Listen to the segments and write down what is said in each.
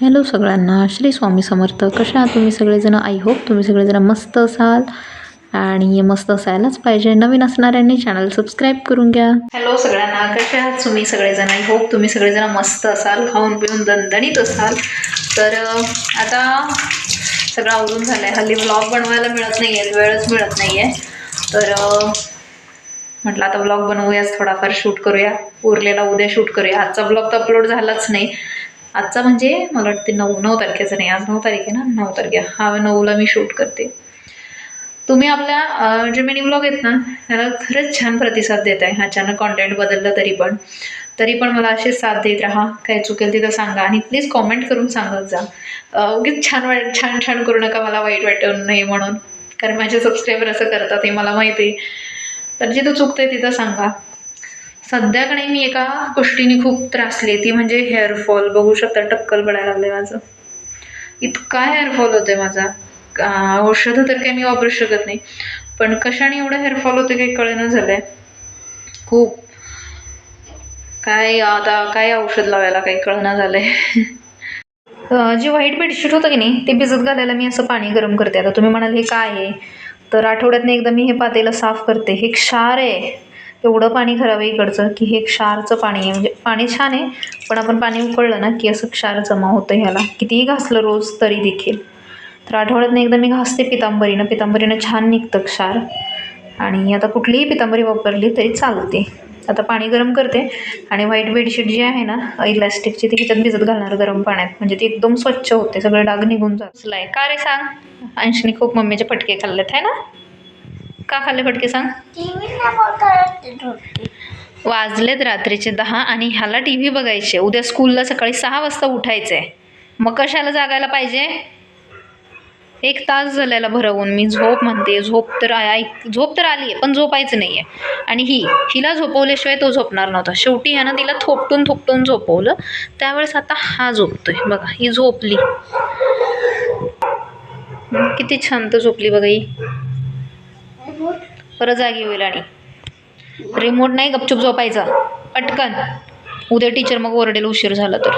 Hello सगळ्यांना श्री स्वामी समर्थ. कशा आहात तुम्ही सगळेजण? आय होप तुम्ही सगळेजण मस्त असाल आणि मस्त असायलाच पाहिजे. नवीन असणाऱ्यांनी चॅनल सबस्क्राईब करून घ्या. हॅलो सगळ्यांना कशा आहात तुम्ही सगळेजण? आय होप तुम्ही सगळेजण मस्त असाल खाऊन पिऊन दणदणीत असाल. तर आता सगळं आवरून झालं आहे हल्ली ब्लॉग बनवायला मिळत नाही आहे वेळच मिळत नाही आहे तर म्हटलं आता ब्लॉग बनवूयाच थोडाफार शूट करूया. उरलेला उद्या शूट करूया. आजचा ब्लॉग तर अपलोड झालाच नाही. आजचा म्हणजे मला वाटते नऊ नऊ तारखेचा नाही आज नऊ तारीख आहे ना? नऊ तारखे. हा नऊला मी शूट करते. तुम्ही आपल्या जे मिनी ब्लॉग आहेत ना त्याला खरंच छान प्रतिसाद देत आहे. अचानक कॉन्टेंट बदललं तरी पण. तरी पण मला असे साथ देत राहा. काय चुकेल तिथं सांगा. आणि प्लीज कॉमेंट करून सांगत जा. उगीच छान वाट छान छान करू नका मला वाईट वाटून नाही म्हणून. कारण माझे सबस्क्रायबर असं करतात हे मला माहिती आहे. तर जिथं चुकतंय तिथं सांगा. सध्याकडे मी एका गोष्टीने खूप त्रासली ती म्हणजे हेअरफॉल बघू शकता टक्कल पडायला लागले माझं. इतका हेअरफॉल होतोय माझा. औषधं तर काही मी वापरू शकत नाही. पण कशाने एवढं हेअरफॉल होतं काही कळेना झालंय. खूप. काय आता काय औषध लावायला काही कळना झालंय. आहे जे व्हाईट बेडशीट होतं की नाही ते भिजत घालायला मी असं पाणी गरम करते. आता तुम्ही म्हणाल हे काय आहे? तर आठवड्यातनं एकदा मी हे पातेलं साफ करते. हे क्षार आहे. एवढं पाणी खराब आहे इकडचं की हे क्षारचं पाणी आहे. म्हणजे पाणी छान आहे पण आपण पाणी उकळलं ना की असं क्षार जमा होतं ह्याला. कितीही घासलं रोज तरी देखील. तर आठवड्यातनं एकदा मी घासते पितांबरीनं. पितांबरीनं छान निघतं क्षार. आणि आता कुठलीही पितांबरी वापरली तरी चालते. आता पाणी गरम करते. आणि व्हाईट बेडशीट जी आहे ना इलास्टिकची ती ह्याच्यात भिजत घालणार गरम पाण्यात. म्हणजे ती एकदम स्वच्छ होते. सगळे डाग निघून जात. का रे सांग? अंशनी खूप मम्मीचे फटके खाल्लेत आहे ना? का खाल्ले फटके सांग? वाजलेत रात्रीचे दहा आणि ह्याला टी व्ही बघायचे. उद्या स्कूलला सकाळी सहा वाजता उठायचं. आहे मग कशाला जागायला पाहिजे? एक तास झाल्याला भरवून. मी झोप म्हणते झोप तर ऐक झोप तर आली आहे पण झोपायचं नाही आहे आणि ही हिला झोपवल्याशिवाय तो झोपणार नव्हता. शेवटी ह्यानं तिला थोपटून थोपटून झोपवलं. त्यावेळेस आता हा झोपतोय. बघा ही झोपली. किती शांत झोपली बघा ही. परत जागी होईल आणि. रिमोट नाही गपचूप झोपायचा. पटकन. उद्या टीचर मग ओरडेल उशीर झाला तर.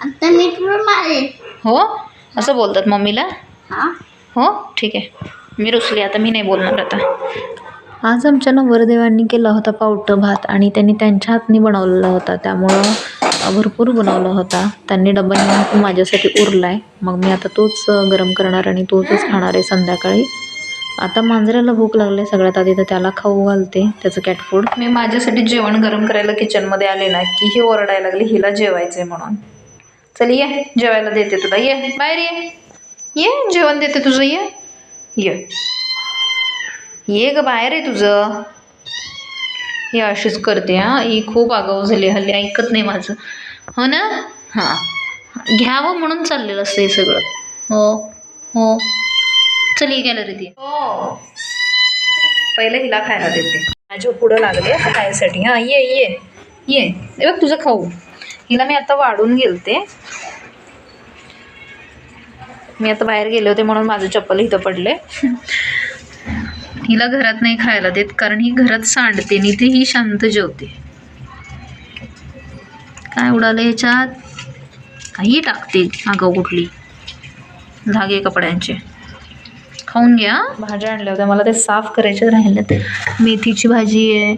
आता मी तुला मारेन हो? असं बोलतात मम्मीला? हा. हो? ठीक आहे. मी रुसली आता मी नाही बोलणार आता. आज आमच्या नवरदेवांनी केला होता पावटं भात आणि त्यांनी त्यांच्या हातनी बनवलेला होता. त्यामुळं भरपूर बनवला होता. त्यांनी डबा नेऊन तो माझ्यासाठी उरला आहे मग मी आता तोच गरम करणार आणि तोच खाणार आहे संध्याकाळी. आता मांजराला भूक लागली सगळ्यात आधी तर त्याला खाऊ घालते त्याचं कॅट फूड मी माझ्यासाठी जेवण गरम करायला किचनमध्ये आले ना की ही ओरडायला लागली हिला जेवायचं आहे म्हणून. चल ये जेवायला देते तुला. ये बाहेर ये. ये जेवण देते तुझं ये. ये. ये ग बाहेर आहे तुझं. हे अशीच करते हां. ही खूप आगाऊ झाली हल्ली ऐकत नाही माझं. हो ना? हां. घ्यावं म्हणून चाललेलं असतं हे सगळं. हो हो. चल ये गॅलरी दे हो. पहिले हिला खायला देते. माझ्या पुढं लागले खायसाठी. हां ये ये ये. हे बघ तुझं खाऊ. हिला मी आता वाढून गेलते. मी आता बाहेर गेले होते म्हणून माझं चप्पल इथं पडले. हिला घरात नाही खायला देत कारण ही घरात सांडते आणि ते ही शांत जेवते. काय उडालं ह्याच्यात काही टाकते अगं कुठली धागे कपड्यांचे. खाऊन घ्या. भाज्या आणल्या होत्या. मला ते साफ करायचे राहिले मेथीची भाजी आहे.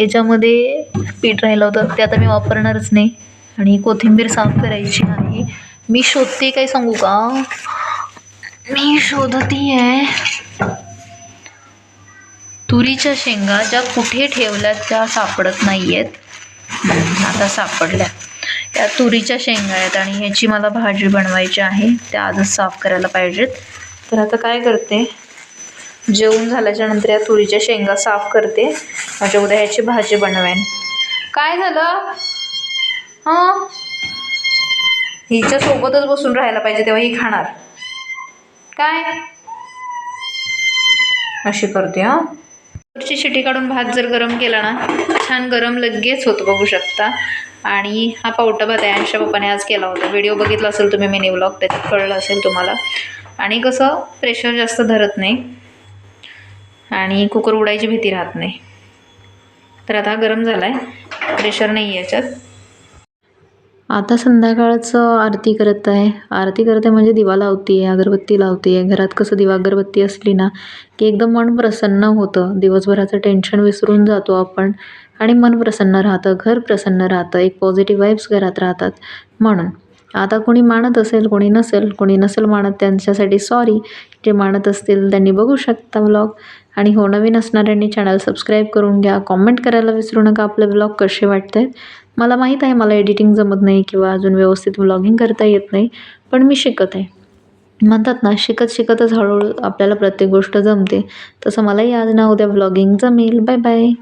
याच्यामध्ये पीठ राहिलं होतं. ते आता मी वापरणारच नाही. आणि कोथिंबीर साफ करायची आहे मी शोधते काय सांगू का? मी शोधती आहे. तुरीच्या शेंगा ज्या कुठे ठेवल्यात त्या सापडत नाही आहेत आता सापडल्या. त्या तुरीच्या शेंगा आहेत आणि ह्याची मला भाजी बनवायची आहे. त्या आजच साफ करायला पाहिजेत. तर आता काय करते? जेवण झाल्याच्यानंतर या तुरीच्या शेंगा साफ करते. माझ्या उद्या ह्याची भाजी बनवेन. काय झालं? हां? हिच्या सोबतच बसून राहायला पाहिजे तेव्हा ही खाणार. काय? अशी करते हां? तुरची शिटी काढून भात जर गरम केला ना छान गरम लगेच होतो बघू शकता. आणि हा पावटा भात आहे अंशा पप्पाने आज केला होता. व्हिडिओ बघितला असेल तुम्ही मिनी ब्लॉग त्याच्यात कळलं असेल तुम्हाला. आणि कसं प्रेशर जास्त धरत नाही. आणि कुकर उडायची भीती राहत नाही. तर आता गरम झाला आहे प्रेशर नाही आहे याच्यात. आता संध्याकाळचं आरती करत आहे. आरती करते म्हणजे दिवा लावते आहे अगरबत्ती लावते आहे घरात कसं दिवा अगरबत्ती असली ना की एकदम मन प्रसन्न होतं. दिवसभराचं टेन्शन विसरून जातो आपण. आणि मन प्रसन्न राहतं घर प्रसन्न राहतं. एक पॉझिटिव्ह वाईब्स घरात राहतात. म्हणून आता कोणी मानत असेल कोणी नसेल कोणी नसेल मानत त्यांच्यासाठी सॉरी जे मानत असतील त्यांनी बघू शकता व्लॉग आणि हो नवीन असणाऱ्यांनी चॅनल सबस्क्राईब करून घ्या. कॉमेंट करायला विसरू नका. आपले व्लॉग कसे वाटत आहेत मला माहीत आहे मला एडिटिंग जमत नाही किंवा अजून व्यवस्थित व्लॉगिंग करता येत नाही पण मी शिकत आहे. म्हणतात ना शिकत शिकतच हळूहळू आपल्याला प्रत्येक गोष्ट जमते. तसं मलाही आज ना उद्या व्लॉगिंग जमेल. Bye bye